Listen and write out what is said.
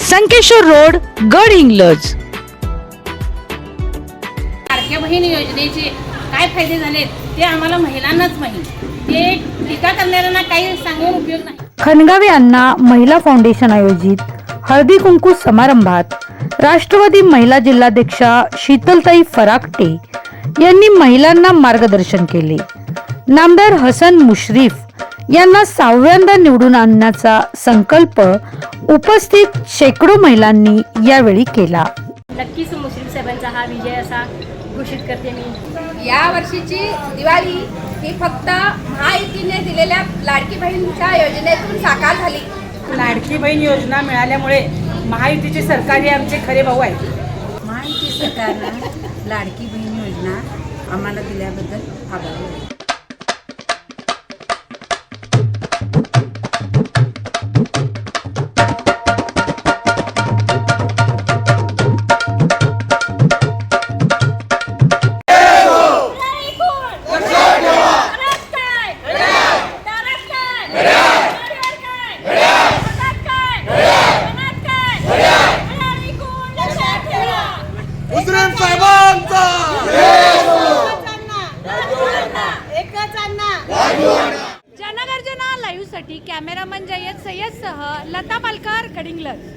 Sankeshwar road Gadhinglaj. लाडक्या बहीण योजनेचे काय फायदे झालेत ते आम्हाला महिलांनाच माहीत. ते टीका करणाऱ्यांना काही सांगून उपयोग नाही. खनगावे अण्णा महिला फाउंडेशन आयोजित हळदी कुंकू समारंभात राष्ट्रवादी महिला जिल्हाध्यक्षा शीतलताई फराकटे यांनी महिलांना मार्गदर्शन केले. नामदार हसन मुश्रीफ यांना सहाव्यांदा निवडून आणण्याचा संकल्प उपस्थित शेकडो महिलांनी यावेळी केला. नक्कीच मुस्लिम साहेबांचा हा विजय असा घोषित करते मी. या वर्षीची दिवाळी ही फक्त महायुतीने दिलेल्या लाडकी बहीणच्या योजनेतून साकार झाली. लाडकी बहीण योजना मिळाल्यामुळे महायुतीचे सरकार हे आमचे खरे भाऊ आहेत. महायुती सरकारनं लाडकी बहीण योजना आम्हाला दिल्याबद्दल आभार. जनगर्जना लाईव्हसाठी कॅमेरामन जय्यद सय्यद सह लता पालकर कडिंगलज.